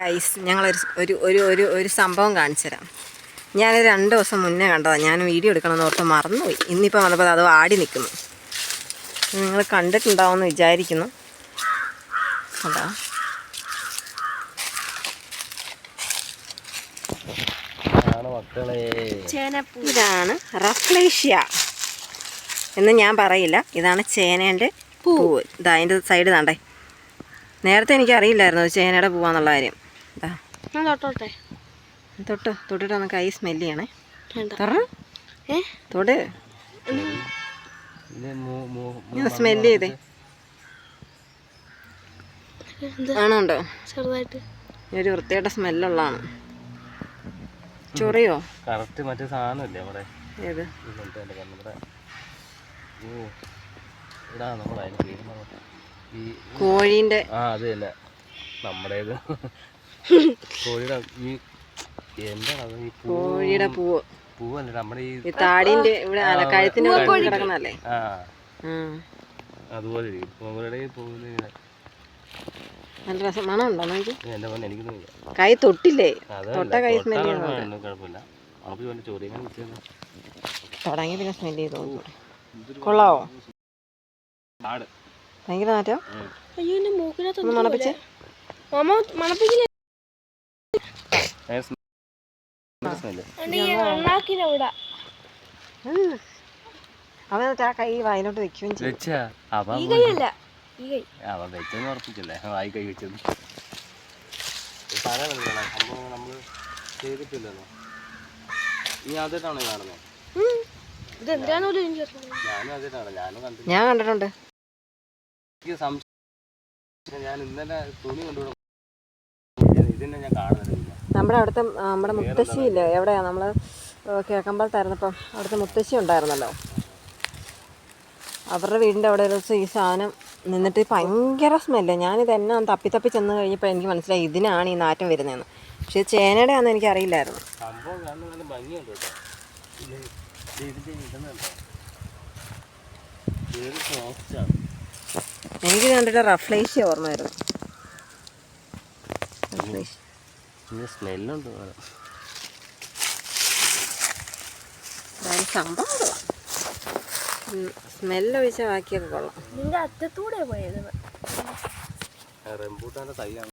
Ice ഞങ്ങളൊരു ഒരു ഒരു ഒരു ഒരു സംഭവം കാണിച്ചു തരാം ഞാൻ രണ്ട് ദിവസം മുന്നേ കണ്ടതാണ് ഞാൻ വീഡിയോ എടുക്കണമെന്ന് ഓർത്ത് മറന്നുപോയി. ഇന്നിപ്പോൾ വന്നപ്പോൾ അത് ആടി നിൽക്കുന്നു നിങ്ങൾ കണ്ടിട്ടുണ്ടാവുമെന്ന് വിചാരിക്കുന്നു. അതാ. ഇതാണ് റഫ്ലേഷ്യ. എന്ന് ഞാൻ പറയില്ല. ഇതാണ് ചേനേന്റെ പൂവ്. ഇതാ അതിന്റെ സൈഡ് താണ്ടേ. നേരത്തെ എനിക്കറിയില്ലായിരുന്നു ചേനയുടെ പൂവാന്നുള്ള കാര്യം. ഇതാ ഞാൻ തൊട്ടോട്ടെ. തൊട്ട് തൊട്ടിട്ട് ഒന്ന് കൈ സ്മെല്ല് ചെയ്യണേ. വേണ്ട. തുറ. ഏ? തൊട്. സ്മെല്ല് ചെയ്തേ. ആണോണ്ടോ? ചെറുതായിട്ട്. ഒരു വൃത്തിയായിട്ട സ്മെല്ലുള്ളതാണ്. ചൊറിയോ? കറക്റ്റ് മറ്റേ സാധനമില്ലേ നമ്മുടെ? ഏത്? കോഴീന്റെ ആ അത് തന്നെ. നമ്മുടേത്. കോഴിയുടെ ഈ എന്താണ് അത് ഈ പൂ കോഴിയുടെ പൂവ്. പൂവല്ല? നമ്മുടെ ഈ ഇവിടെ. അതുപോലെ പൂവിന് നല്ല രസം. നോക്കി എനിക്ക് ഇല്ല കൈ തൊട്ടില്ലേ? തൊട്ട കൈ കുഴപ്പമില്ല. കുത്തിയെന്ന് തുടങ്ങി പിന്നെ സ്മെല്ല് ചെയ്ത് കൊള്ളാവോ? ഭയങ്കര മാറ്റം അയ്യോ എന്റെ മൂക്കിനകത്ത് ഒന്ന് മണപ്പിച്ച്? മണപ്പിക്കില്ല ഇവിടെ അവൻ ആ കൈ വായിലോട്ട് വെക്കുകയും ചെയ്യും. വെച്ചെന്ന് ഉറപ്പിച്ചില്ലേ വായി കൈ വെച്ചത്. സാധനം സംഭവം നമ്മൾ ചെയ്തിട്ടില്ലല്ലോ. നീ ആദ്യമായിട്ടാണ് കാണുന്നത്? ഞാൻ കണ്ടിട്ടുണ്ട്. എനിക്ക് സംശയം ഞാൻ ഇന്നലെ തുണി കാണുന്നില്ല നമ്മുടെ അവിടുത്തെ നമ്മുടെ മുത്തശ്ശി ഇല്ലേ എവിടെയാ നമ്മൾ കിഴക്കമ്പലത്തായിരുന്നപ്പം അവിടുത്തെ മുത്തശ്ശി ഉണ്ടായിരുന്നല്ലോ. അവരുടെ വീടിന്റെ അവിടെ ഒരു ദിവസം ഈ സാധനം നിന്നിട്ട് ഭയങ്കര സ്മെല്ല് ഞാനിത് എന്നെ തപ്പി തപ്പി ചെന്ന് കഴിഞ്ഞപ്പോൾ എനിക്ക് മനസ്സിലായി ഇതിനാണ് ഈ നാറ്റം വരുന്നതെന്ന്. പക്ഷേ ചേനയുടെ ആണെന്ന് എനിക്ക് അറിയില്ലായിരുന്നു. എനിക്ക് കണ്ടിട്ട് റഫ്ലേഷ്യ ഓർമ്മ വരുന്നു. സ്മെല്ലുണ്ട് സംഭവം കൊള്ളാം സ്മെല്ല് ഒഴിച്ച ബാക്കിയൊക്കെ കൊള്ളാം. നിന്റെ അറ്റത്തൂടെ പോയത്. റംബൂട്ടാന്റെ തൈയാണ്